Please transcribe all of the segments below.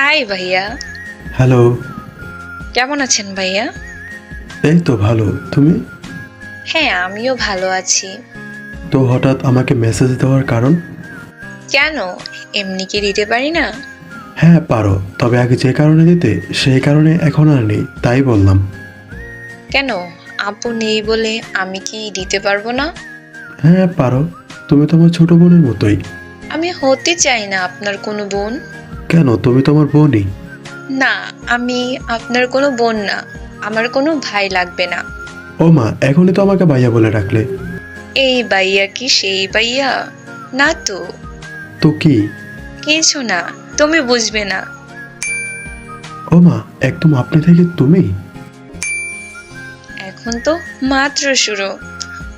High ভাইয়া। Hello কেমন আছেন ভাইয়া? এই তো ভালো। তুমি? হ্যাঁ আমিও ভালো আছি। তো হঠাৎ আমাকে মেসেজ দেওয়ার কারণ? কেন? এমনি কি দিতে পারি না? হ্যাঁ পারো। তবে আগে যে কারণে দিতে সেই কারণে এখন আর নেই তাই বললাম। কেন? আপু নেই বলে আমি কি দিতে পারব না? হ্যাঁ পারো। তুমি তোমার ছোট বোনের মতোই। আমি হতে চাই না আপনার কোনো বোন। কেন? তুমি তোমার বোনই না আমি আপনার কোনো বোন না। আমার কোনো ভাই লাগবে না। ও মা এখনই তো আমাকে ভাইয়া বলে ডাকলে। এই বাইয়া কি সেই বাইয়া না তো। তো কি? কিছু না তুমি বুঝবে না। ও মা একদম আপনি থেকে তুমি? এখন তো মাত্র শুরু।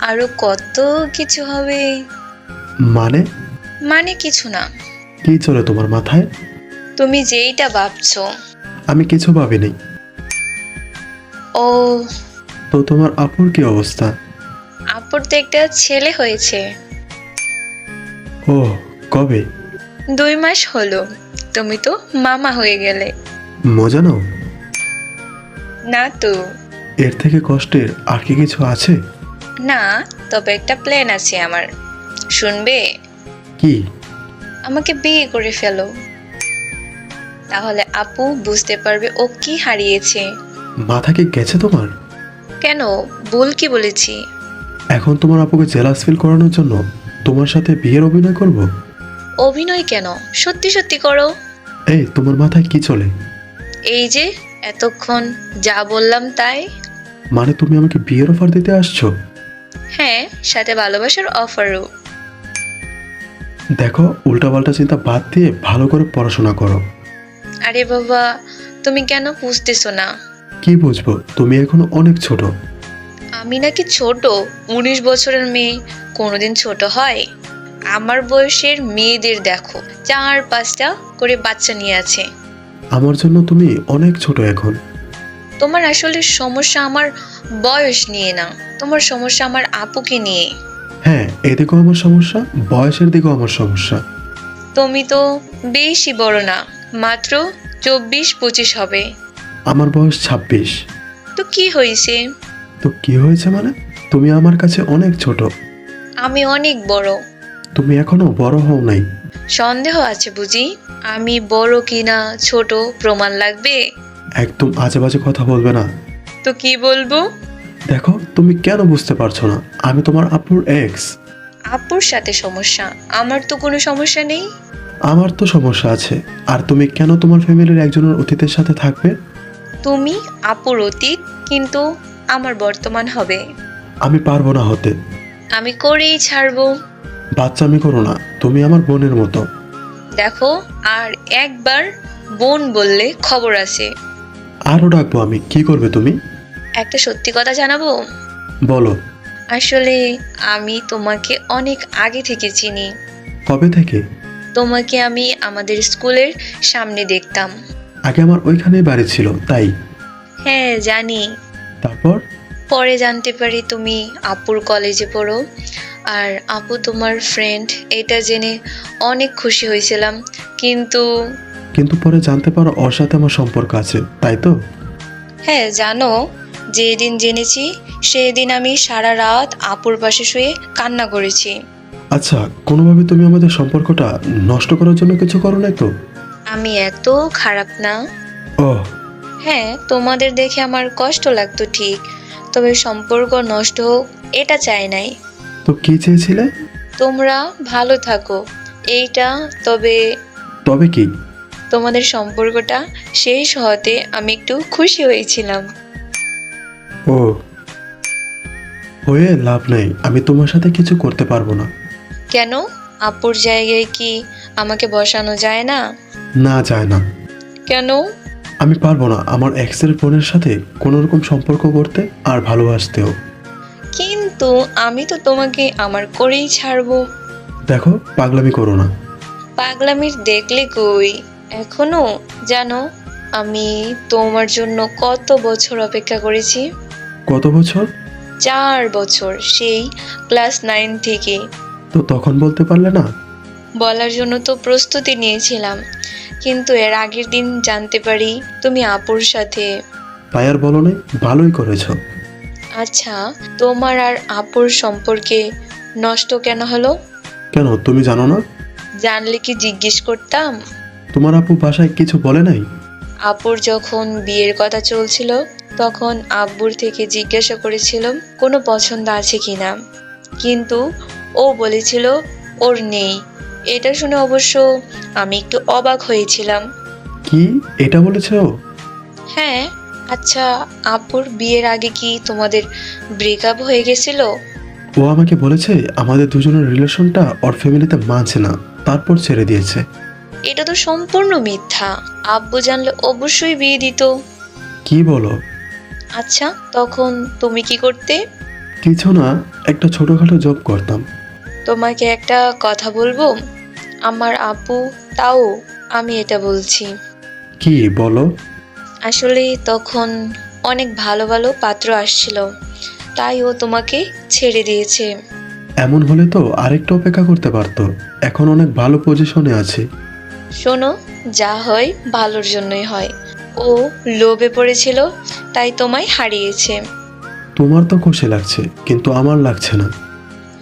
আরও কত কিছু হবে? মানে? মানে কিছু না। কি চলে তোমার মাথায়? তুমি যেইটা ভাবছ। আমি কিছু ভাবিনি। ও। তো তোমার আপুর কি অবস্থা? আপুর তো একটা ছেলে হয়েছে। ও কবে? দুই মাস হলো। তুমি তো মামা হয়ে গেলে। মজা নাও। না তো। এর থেকে কষ্টের আর কি কিছু আছে? না তবে একটা প্ল্যান আছে আমার। শুনবে? কি? আমাকে বিয়ে করে ফেলো। তাহলে আপু বুঝতে পারবে ও কি হারিয়েছে। মাথা কি গেছে তোমার? কেন? ভুল কি বলেছি? এখন তোমার আপুকে জেলাস ফিল করানোর জন্য তোমার সাথে বিয়ের অভিনয় করব? অভিনয় কেন? সত্যি সত্যি করো। এই তোমার মাথায় কি চলে? এই যে এতক্ষণ যা বললাম তাই। মানে তুমি আমাকে বিয়ের অফার দিতে আসছো? হ্যাঁ সাথে ভালোবাসার অফারও দেখো উল্টাপাল্টা চিন্তা বাদ দিয়ে ভালো করে পড়াশোনা করো। আরে বাবা তুমি কেন বুঝতেছো না? কি বুঝব? তুমি এখনও অনেক ছোট। আমি নাকি ছোট? উনিশ বছরের মেয়ে কোনোদিন ছোট হয়? আমার বয়সের মেয়েদের দেখো চার পাঁচটা করে বাচ্চা নিয়ে আছে। আমার জন্য তুমি অনেক ছোট এখন। তোমার আসলে সমস্যা আমার বয়স নিয়ে না তোমার সমস্যা আমার আপুকে নিয়ে। হ্যাঁ এদিকেও আমার সমস্যা বয়সের দিকেও আমার সমস্যা। তুমি তো বেশি বড় না। মাত্র চব্বিশ পঁচিশ হবে। আমার বয়স ছাব্বিশ। তো কি হয়েছে? তো কি হয়েছে মানে? তুমি আমার কাছে অনেক ছোট। আমি অনেক বড়। তুমি এখনও বড় হও নাই। সন্দেহ আছে বুঝি? আমি বড় কিনা ছোট প্রমাণ লাগবে? একদম আজে বাজে কথা বলবে না। তো কি বলব? দেখো তুমি কেন বুঝতে পারছ না? আমি তোমার আপুর এক্স আপুর সাথে সমস্যা। আমার তো কোনো সমস্যা নেই। আমার তো সমস্যা আছে। আর তুমি কেন তোমার ফ্যামিলির একজনের অতীতের সাথে থাকবে? তুমি আপুর অতীত কিন্তু আমার বর্তমান হবে। আমি পারব না হতে। আমি করেই ছাড়বো। বাচ্চা আমি করো না তুমি আমার বোনের মতো। দেখো আর একবার বোন বললে খবর আছে। আরও ডাকবো আমি কি করবে তুমি? একটা সত্যি কথা জানাব? বলো। আসলে আমি তোমাকে অনেক আগে থেকে চিনি। কবে থেকে? তোমাকে আমি আমাদের স্কুলের সামনে দেখতাম। আগে আমার ওইখানেই বাড়ি ছিল তাই? হ্যাঁ জানি। তারপর? পরে জানতে পারি তুমি আপুর কলেজে পড়ো। আর আপু তোমার ফ্রেন্ড এটা জেনে অনেক খুশি হয়েছিলাম। কিন্তু কিন্তু পরে জানতে পারো ওর সাথে আমার সম্পর্ক আছে তাই তো? হ্যাঁ জানো যেদিন জেনেছি সেদিন আমি সারা রাত আপুর পাশে শুয়ে কান্না করেছি। আচ্ছা কোনোভাবে তুমি আমাদের সম্পর্কটা নষ্ট করার জন্য কিছু করো নাই তো? আমি এত খারাপ না। ও। হ্যাঁ তোমাদের দেখে আমার কষ্ট লাগতো ঠিক তবে সম্পর্ক নষ্ট হোক এটা চাই নাই। তো কি চেয়েছিলে? তোমরা ভালো থাকো এইটা তবে তবে কি? তোমাদের সম্পর্কটা শেষ হতে আমি একটু খুশি হয়েছিলাম। ও। হয়ে লাভ নাই আমি তোমার সাথে কিছু করতে পারব না। কেন? আপুর জায়গায় কি আমাকে বসানো যায় না? না যায় না। কেন? আমি পারব না আমার এক্সের বোনের সাথে কোনো রকম সম্পর্ক করতে আর ভালোবাসতেও। কিন্তু আমি তো তোমাকে আমার করেই ছাড়বো। দেখো পাগলামি করো না। পাগলামির দেখলে কই? এখনও? জানো আমি তোমার জন্য কত বছর অপেক্ষা করেছি? কত বছর? চার বছর সেই ক্লাস নাইন থেকে। তো তখন বলতে পারলে না? বলার জন্য তো প্রস্তুতি নিয়েছিলাম। কিন্তু এর আগের দিন জানতে পারি তুমি আপুর সাথে। তাই আর বলো নাই ভালোই করেছ। আচ্ছা তোমার আর আপুর সম্পর্কে নষ্ট কেন হলো? কেন তুমি জানো না? জানলে কি জিজ্ঞেস করতাম? তোমার আপু বাসায় কিছু বলে নাই? আপুর যখন বিয়ের কথা চলছিল তখন আব্বুর থেকে জিজ্ঞাসা করেছিলাম কোনো পছন্দ আছে কিনা? কিন্তু ও বলেছিল ওর নেই। এটা শুনে অবশ্য আমি একটু অবাক হয়েছিলাম। কি? এটা বলেছে? হ্যাঁ আচ্ছা আপুর বিয়ের আগে কি তোমাদের ব্রেকআপ হয়ে গেছিল? ও আমাকে বলেছে আমাদের দুজনের রিলেশনটা ওর ফ্যামিলিতে মানছে না তারপর ছেড়ে দিয়েছে। এটা তো সম্পূর্ণ মিথ্যা। আব্বু জানলে অবশ্যই বিয়ে দিত। কি বলো? আচ্ছা তখন তুমি কি করতে? কিছু না একটা ছোটখাটো জব করতাম। তোমাকে একটা কথা বলব? আমার আপু তাও আমি এটা বলছি। কি বলো? আসলে তখন অনেক ভালো ভালো পাত্র আসছিল তাই ও তোমাকে ছেড়ে দিয়েছে। এমন হলে তো আরেকটু অপেক্ষা করতে পারতো এখন অনেক ভালো পজিশনে আছে। শোনো যা হয় ভালোর জন্যই হয়। ও লোভে পড়েছিল তাই তোমায় হারিয়েছে। তোমার তো খুশি লাগছে কিন্তু আমার লাগছে না।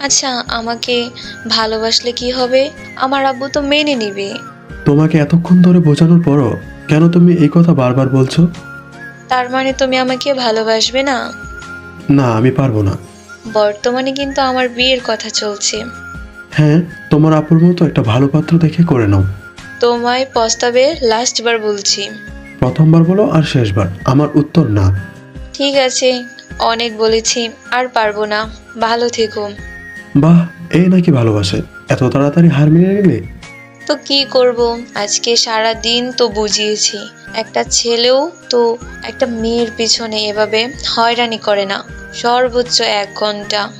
আচ্ছা আমাকে ভালোবাসলে কি হবে? আমার আব্বু তো মেনে নিবে। তোমাকে এতক্ষণ ধরে বোঝানোর পরও কেন তুমি এই কথা বারবার বলছো? তার মানে তুমি আমাকে ভালোবাসবে না? না আমি পারব না। বর্তমানে কিন্তু আমার বিয়ের কথা চলছে। হ্যাঁ তোমার আপুর মতো একটা ভালো পাত্র দেখে করে নাও। তোমায় প্রস্তাবে লাস্টবার বলছি। প্রথমবার বলো আর শেষবার আমার উত্তর না। ঠিক আছে অনেক বলেছি আর পারব না। ভালো থেকো। বাহ এই নাকি ভালোবাসে। এত তাড়াতাড়ি হার মেনে নিলে? তো কি করব? আজকে সারা দিন তো বুঝিয়েছি। একটা ছেলেও তো একটা মেয়ের পিছনে এভাবে হয়রানি করে না। সর্বোচ্চ এক ঘণ্টা।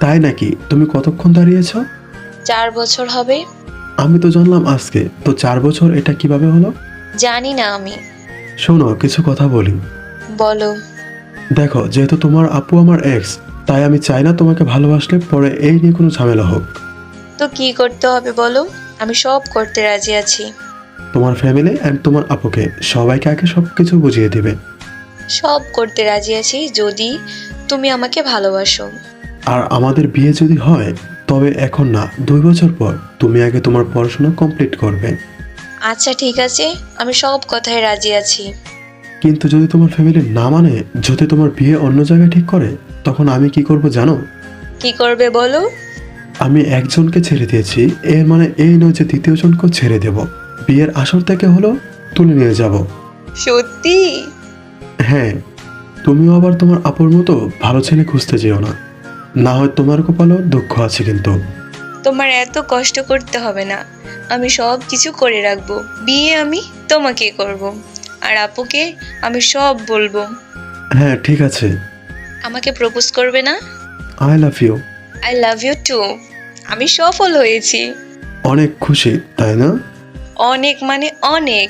তাই নাকি? তুমি কতক্ষণ দাঁড়িয়েছো? চার বছর হবে। আমি তো জানলাম আজকে। তো চার বছর এটা কীভাবে হলো? জানি না আমি। শোনো কিছু কথা বলি। বলো। দেখো যেহেতু তোমার আপু আমার এক্স তাই আমি চাই না তোমাকে ভালোবাসলে পরে এই নিয়ে কোনো ঝামেলা হোক। তো কি করতে হবে বলো? আমি সব করতে রাজি আছি। তোমার ফ্যামিলি অ্যান্ড তোমার আপুকে সবাইকে আগে সব কিছু বুঝিয়ে দিবে। সব করতে রাজি আছি যদি তুমি আমাকে ভালোবাসো। আর আমাদের বিয়ে যদি হয় তবে এখন না দুই বছর পর তুমি আগে তোমার পড়াশোনা কমপ্লিট করবে। আচ্ছা ঠিক আছে আমি সব কথায় রাজি আছি। কিন্তু যদি তোমার ফ্যামিলি না মানে যদি তোমার বিয়ে অন্য জায়গায় ঠিক করে তখন আমি কি করব জানো? কি করবে বলো? আমি একজনকে ছেড়ে দিয়েছি এর মানে এই নয় যে দ্বিতীয় জনকেও ছেড়ে দেব। বিয়ের আসর থেকে হলো তুলে নিয়ে যাব। সত্যি? হ্যাঁ তুমিও আবার তোমার আপুর মতো ভালো ছেলে খুঁজতে যেও না। না হয় তোমার কপালেও দুঃখ আছে কিন্তু। তোমার এত কষ্ট করতে হবে না। আমি সব কিছু করে রাখব। বিয়ে আমি তোমাকে করব। আর আপুকে আমি সব বলব। হ্যাঁ ঠিক আছে। আমাকে প্রপোজ করবে না? I love you I love you too আমি সফল হয়েছি। অনেক খুশি তাই না? অনেক মানে অনেক।